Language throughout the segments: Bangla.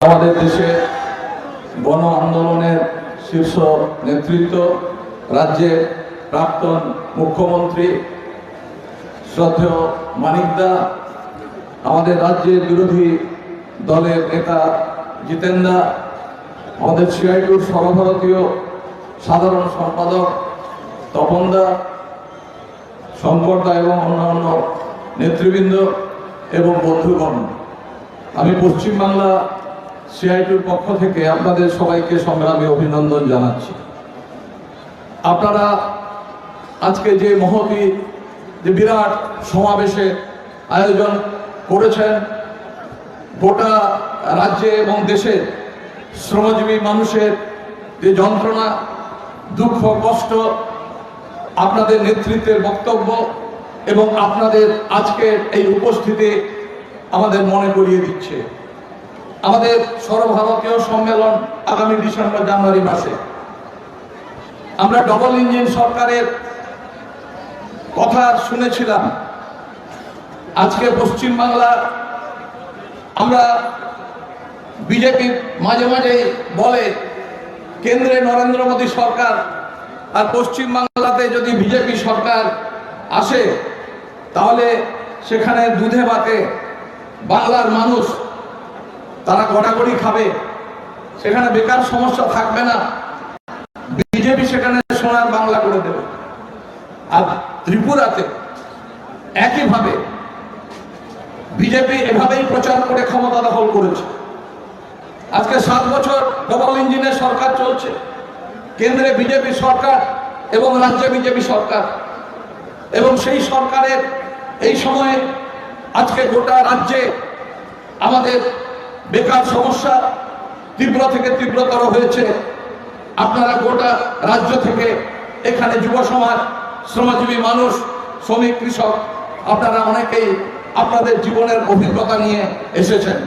আমাদের দেশে গণ আন্দোলনের শীর্ষ নেতৃত্ব রাজ্যে প্রাক্তন মুখ্যমন্ত্রী শ্রদ্ধেয় মানিকদা আমাদের রাজ্যের বিরোধী দলের নেতা জিতেন্দা আমাদের সিআইটুর সর্বভারতীয় সাধারণ সম্পাদক তপনদা শঙ্করদা এবং অন্যান্য নেতৃবৃন্দ এবং বন্ধুগণ। আমি পশ্চিমবাংলা সিআইটির পক্ষ থেকে আপনাদের সবাইকে সংগ্রামী অভিনন্দন জানাচ্ছি। আপনারা আজকে যে মহতি, যে বিরাট সমাবেশে আয়োজন করেছেন, গোটা রাজ্যে এবং দেশে শ্রমজীবী মানুষের যে যন্ত্রণা, দুঃখ, কষ্ট, আপনাদের নেতৃত্বের বক্তব্য এবং আপনাদের আজকের এই উপস্থিতি আমাদের মনে করিয়ে দিচ্ছে। আমাদের সর্বভারতীয় সম্মেলন আগামী ডিসেম্বর জানুয়ারি মাসে। আমরা ডবল ইঞ্জিন সরকারের কথা শুনেছিলাম। আজকে পশ্চিমবাংলা, আমরা বিজেপি মাঝে মাঝে বলে, কেন্দ্রে নরেন্দ্র মোদী সরকার আর পশ্চিমবাংলাতে যদি বিজেপি সরকার আসে, তাহলে সেখানে দুধে ভাতে বাংলার মানুষ তারা গড়াগড়ি খাবে। সেখানে বেকার সমস্যা থাকবে না। বিজেপি সেখানে সোনার বাংলা করে দেবে। আর ত্রিপুরাতে একইভাবে বিজেপি এভাবেই প্রচার করে ক্ষমতা দখল করেছে। আজকে সাত বছর ডবল ইঞ্জিনের সরকার চলছে। কেন্দ্রে বিজেপি সরকার এবং রাজ্যে বিজেপি সরকার। এবং সেই সরকারের এই সময়ে আজকে গোটা রাজ্যে আমাদের বেকার সমস্যা তীব্র থেকে তীব্রতর হয়েছে। আপনারা গোটা রাজ্য থেকে এখানে যুব সমাজ, শ্রমজীবী মানুষ, শ্রমিক, কৃষক, আপনারা অনেকেই আপনাদের জীবনের অভিজ্ঞতা নিয়ে এসেছেন।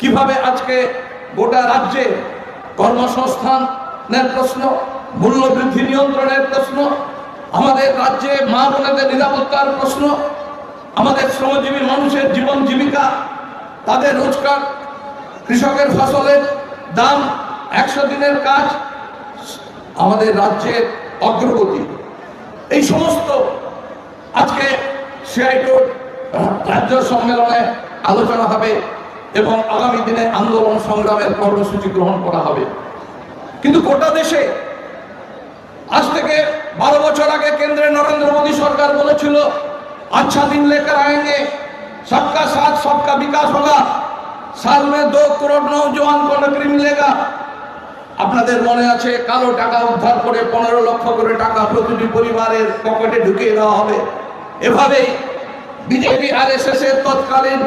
কীভাবে আজকে গোটা রাজ্যে কর্মসংস্থানের প্রশ্ন, মূল্যবৃদ্ধি নিয়ন্ত্রণের প্রশ্ন, আমাদের রাজ্যে মা বোনেদের নিরাপত্তার প্রশ্ন, আমাদের শ্রমজীবী মানুষের জীবন জীবিকা, তাদের রোজগার কৃষকের ফসলের দাম একশো দিনের কাজ, আমাদের রাজ্যের অগ্রগতি। এই সমস্ত আজকে সিআইটোর রাজ্য সম্মেলনে আলোচনা হবে এবং আগামী দিনে আন্দোলন সংগ্রামের কর্মসূচি গ্রহণ করা হবে। কিন্তু গোটা দেশে আজ থেকে বারো বছর আগে কেন্দ্রে নরেন্দ্র মোদী সরকার বলেছিল আচ্ছা দিন লেখা আইনে সবকা সাথ, সবকা বিকাশ হোগা। সাল মে দো করোড় নৌজওয়ান কো নকরি মিলেগা আপনাদের মনে আছে কালো টাকা উদ্ধার করে পনেরো লক্ষ করে টাকা প্রতিটি পরিবারের পকেটে ঢুকিয়ে দেওয়া হবে? এভাবেই বিজেপি আর এস এস এর তৎকালীন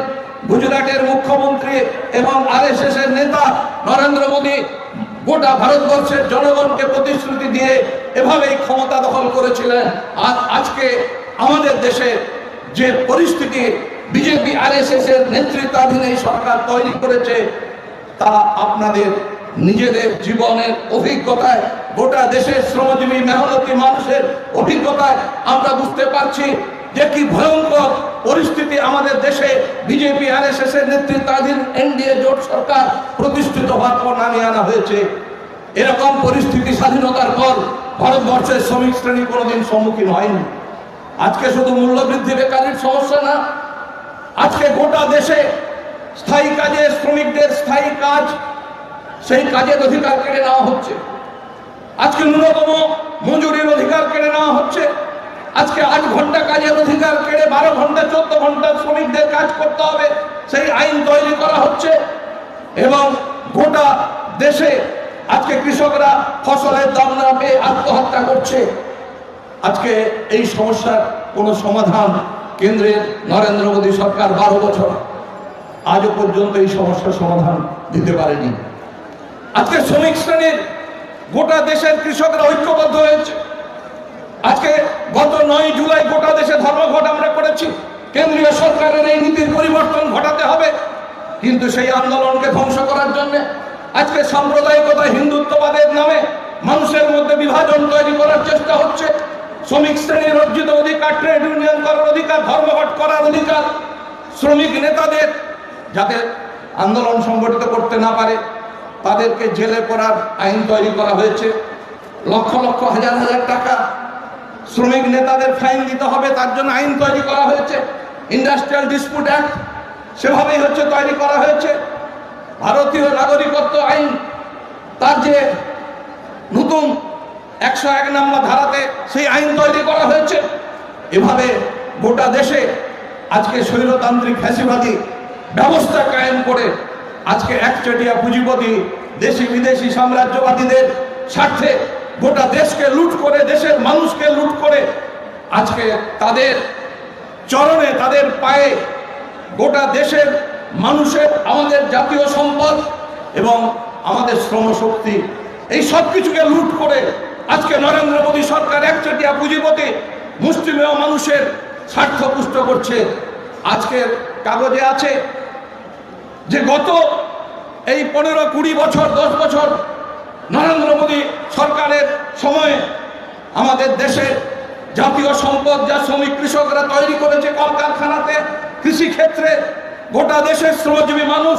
গুজরাটের মুখ্যমন্ত্রী এবং আর এস এস এর নেতা নরেন্দ্র মোদী গোটা ভারতবর্ষের জনগণকে প্রতিশ্রুতি দিয়ে এভাবেই ক্ষমতা দখল করেছিলেন। আর আজকে আমাদের দেশে যে পরিস্থিতি বিজেপি আর এস এর নেতৃত্বাধীন এই সরকার তৈরি করেছে, তা আপনাদের নিজেদের জীবনের অভিজ্ঞতায়, গোটা দেশের শ্রমজীবী, মেহনতি মানুষের অভিজ্ঞতায় আমরা বুঝতে পারছি যে কি ভয়ঙ্কর পরিস্থিতি আমাদের দেশে বিজেপি আর এস এর নেতৃত্বাধীন এনডিএ জোট সরকার প্রতিষ্ঠিত হওয়ার পর নামিয়ে আনা হয়েছে। এরকম পরিস্থিতি স্বাধীনতার পর ভারতবর্ষের শ্রমিক শ্রেণি কোনোদিন সম্মুখীন হয়নি। আজকে শুধু মূল্যবৃদ্ধি বেকারির সমস্যা না আজকে গোটা দেশে স্থায়ী কাজে শ্রমিকদের স্থায়ী কাজ, সেই কাজের অধিকার কেড়ে নেওয়া হচ্ছে। আজকে ন্যূনতম মজুরির অধিকার কেড়ে নেওয়া হচ্ছে। আজকে আট ঘণ্টা কাজের অধিকার কেড়ে বারো ঘণ্টা, চোদ্দ ঘণ্টা শ্রমিকদের কাজ করতে হবে, সেই আইন তৈরি করা হচ্ছে। এবং গোটা দেশে আজকে কৃষকরা ফসলের দাম না পেয়ে আত্মহত্যা করছে। আজকে এই সমস্যার কোনো সমাধান কেন্দ্রের নরেন্দ্র মোদী সরকার বারো বছর আজও পর্যন্ত এই সমস্যার সমাধান দিতে পারেনি। আজকে শ্রমিক শ্রেণির গোটা দেশের কৃষকরা ঐক্যবদ্ধ হয়েছে। আজকে গত নয় জুলাই গোটা দেশে ধর্মঘট আমরা করেছি। কেন্দ্রীয় সরকারের এই নীতির পরিবর্তন ঘটাতে হবে। কিন্তু সেই আন্দোলনকে ধ্বংস করার জন্য আজকে সাম্প্রদায়িকতা, হিন্দুত্ববাদের নামে মানুষের মধ্যে বিভাজন তৈরি করার চেষ্টা হচ্ছে। শ্রমিক শ্রেণির অর্জিত অধিকার ট্রেড ইউনিয়ন করার অধিকার ধর্মঘট করার অধিকার, শ্রমিক নেতাদের যাতে আন্দোলন সংগঠিত করতে না পারে, তাদেরকে জেলে পড়ার আইন তৈরি করা হয়েছে। লক্ষ লক্ষ, হাজার হাজার টাকা শ্রমিক নেতাদের ফাইন দিতে হবে, তার জন্য আইন তৈরি করা হয়েছে। ইন্ডাস্ট্রিয়াল ডিসপুট অ্যাক্ট সেভাবেই হচ্ছে তৈরি করা হয়েছে। ভারতীয় নাগরিকত্ব আইন, তার যে নতুন একশো এক নম্বর ধারাতে সেই আইন তৈরি করা হয়েছে। এভাবে গোটা দেশে আজকে স্বৈরতান্ত্রিক ফ্যাসিবাদী ব্যবস্থা কায়েম করে আজকে একচেটিয়া পুঁজিপতি দেশি বিদেশি সাম্রাজ্যবাদীদের স্বার্থে গোটা দেশকে লুট করে, দেশের মানুষকে লুট করে আজকে তাদের চরণে, তাদের পায়ে গোটা দেশের মানুষের, আমাদের জাতীয় সম্পদ এবং আমাদের শ্রমশক্তি, এই সব কিছুকে লুট করে আজকে নরেন্দ্র মোদী সরকার একচেটিয়া পুঁজিপতি মুসলিমেয় মানুষের স্বার্থ পুষ্ট করছে। আজকের কাগজে আছে যে গত এই পনেরো কুড়ি বছর, দশ বছর নরেন্দ্র মোদী সরকারের সময়ে আমাদের দেশে জাতীয় সম্পদ, যা শ্রমিক কৃষকরা তৈরি করেছে কলকারখানাতে, কৃষিক্ষেত্রে গোটা দেশের শ্রমজীবী মানুষ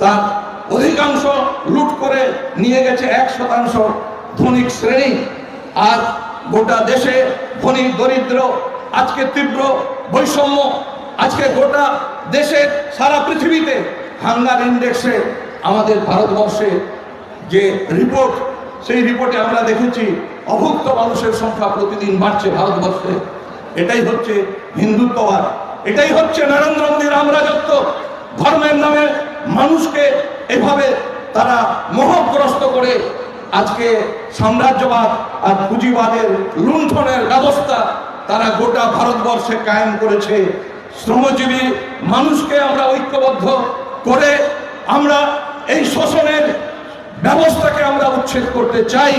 তার অধিকাংশ লুট করে নিয়ে গেছে এক শতাংশ ধনিক শ্রেণি আর গোটা দেশে ধনী দরিদ্র, আজকে তীব্র বৈষম্য, আজকে গোটা দেশের সারা পৃথিবীতে হাঙ্গার ইন্ডেক্সে আমাদের ভারতবর্ষে যে রিপোর্ট, সেই রিপোর্টে আমরা দেখেছি অভুক্ত মানুষের সংখ্যা প্রতিদিন বাড়ছে ভারতবর্ষে। এটাই হচ্ছে হিন্দুত্ববাদ। এটাই হচ্ছে নরেন্দ্র মোদীর রামরাজত্ব ধর্মের নামে মানুষকে এভাবে তারা মোহগ্রস্ত করে আজকে সাম্রাজ্যবাদ আর পুঁজিবাদের লুণ্ঠনের ব্যবস্থা তারা গোটা ভারতবর্ষে কায়েম করেছে। শ্রমজীবী মানুষকে আমরা ঐক্যবদ্ধ করে আমরা এই শোষণের ব্যবস্থাকে আমরা উচ্ছেদ করতে চাই।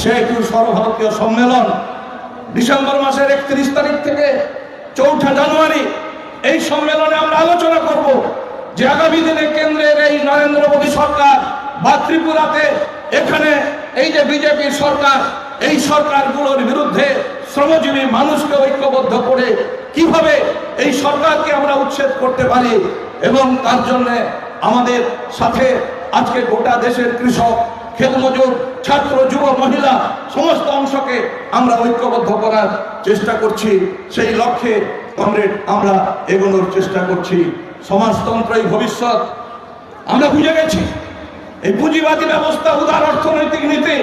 সেহেতু সর্বভারতীয় সম্মেলন ডিসেম্বর মাসের একত্রিশ তারিখ থেকে চৌঠা জানুয়ারি এই সম্মেলনে আমরা আলোচনা করব যে আগামী দিনে কেন্দ্রের এই নরেন্দ্র মোদী সরকার বা ত্রিপুরাতে এখানে এই যে বিজেপির সরকার, এই সরকারগুলোর বিরুদ্ধে শ্রমজীবী মানুষকে ঐক্যবদ্ধ করে কীভাবে এই সরকারকে আমরা উচ্ছেদ করতে পারি এবং তার জন্য আমাদের সাথে আজকে গোটা দেশের কৃষক ক্ষেতমজুর ছাত্র, যুব, মহিলা সমস্ত অংশকে আমরা ঐক্যবদ্ধ করার চেষ্টা করছি। সেই লক্ষ্যে, কমরেড, আমরা এগোনোর চেষ্টা করছি। সমাজতন্ত্রই ভবিষ্যৎ। আমরা বুঝে গেছি। এই পুঁজিবাদী ব্যবস্থা উদার অর্থনৈতিক নীতি।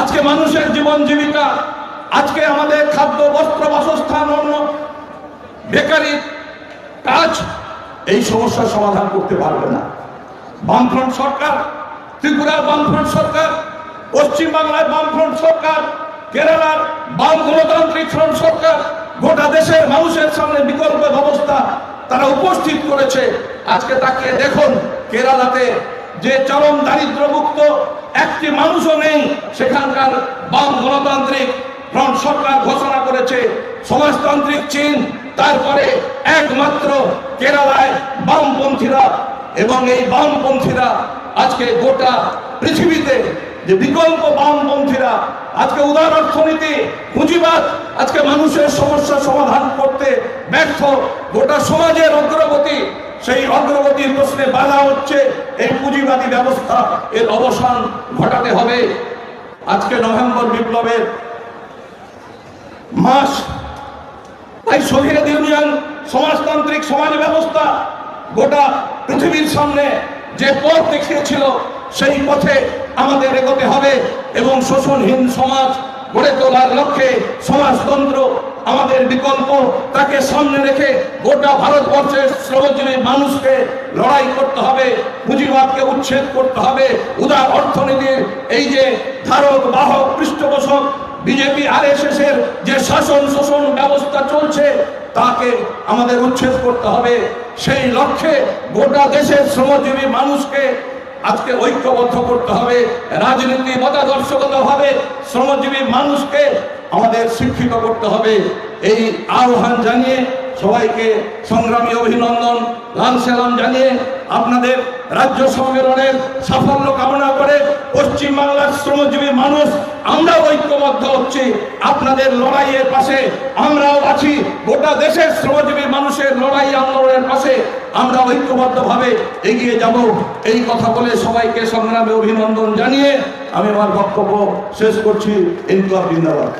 আজকে মানুষের জীবন জীবিকা, আজকে আমাদের খাদ্য, বস্ত্র, বাসস্থান অন্য বেকারি কাজ, এই সমস্যার সমাধান করতে পারবে না। বামফ্রন্ট সরকার, ত্রিপুরার বামফ্রন্ট সরকার পশ্চিম বাংলার বামফ্রন্ট সরকার, কেরালার বাম গণতান্ত্রিক ফ্রন্ট সরকার, গোটা দেশের মানুষের সামনে বিকল্প ব্যবস্থা তারা উপস্থিত করেছে। আজকে তাকে দেখুন, কেরালাতে যে চরম দারিদ্র্যমুক্ত একটি মানুষও নেই, সেখানকার বাম গণতান্ত্রিক ফ্রন্ট সরকার ঘোষণা করেছে, সমাজতান্ত্রিক চীন, তারপরে একমাত্র কেরালায় বামপন্থীরা এবং এই বামপন্থীরা আজকে গোটা পৃথিবীতে যে বিকল্প বামপন্থীরা, আজকে উদার অর্থনীতি, পুঁজিবাদ, আজকে মানুষের সমস্যা সমাধান করতে ব্যর্থ গোটা সমাজের অগ্রগতি সেই অগ্রগতির প্রশ্নে বাধা হচ্ছে, এই পুঁজিবাদী ব্যবস্থা, এর অবসান ঘটাতে হবে। আজকে নভেম্বর বিপ্লবের মাস, তাই সোভিয়েত ইউনিয়ন, সমাজতান্ত্রিক সমাজ ব্যবস্থা, গোটা পৃথিবীর সামনে যে পথ দেখিয়েছিল, সেই পথে আমাদের এগোতে হবে এবং শোষণহীন সমাজ গড়ে তোলার লক্ষ্যে সমাজতন্ত্র আমাদের বিকল্প তাকে সামনে রেখে গোটা ভারতবর্ষের শ্রমজীবী মানুষকে লড়াই করতে হবে, পুঁজিবাদকে উচ্ছেদ করতে হবে। উদার অর্থনীতির এই যে ধারক, বাহক, পৃষ্ঠপোষক বিজেপি আর এর যে শাসন, শোষণ ব্যবস্থা চলছে, তাকে আমাদের উচ্ছেদ করতে হবে। সেই লক্ষ্যে গোটা দেশের শ্রমজীবী মানুষকে আজকে ঐক্যবদ্ধ করতে হবে। রাজনীতি মতাদর্শগত হবে শ্রমজীবী মানুষকে আমাদের শিক্ষিত করতে হবে। এই আহ্বান জানিয়ে সবাইকে সংগ্রামী অভিনন্দন, লাল সেলাম জানিয়ে আপনাদের রাজ্য সম্মেলনের সাফল্য কামনা করে পশ্চিমবাংলার শ্রমজীবী মানুষ, আমরাও ঐক্যবদ্ধ হচ্ছি। আপনাদের লড়াইয়ের পাশে আমরাও আছি। গোটা দেশের শ্রমজীবী মানুষের লড়াই আন্দোলনের পাশে আমরা ঐক্যবদ্ধভাবে এগিয়ে যাব। এই কথা বলে সবাইকে সংগ্রামে অভিনন্দন জানিয়ে আমি আমার বক্তব্য শেষ করছি। ইনকলাব জিন্দাবাদ।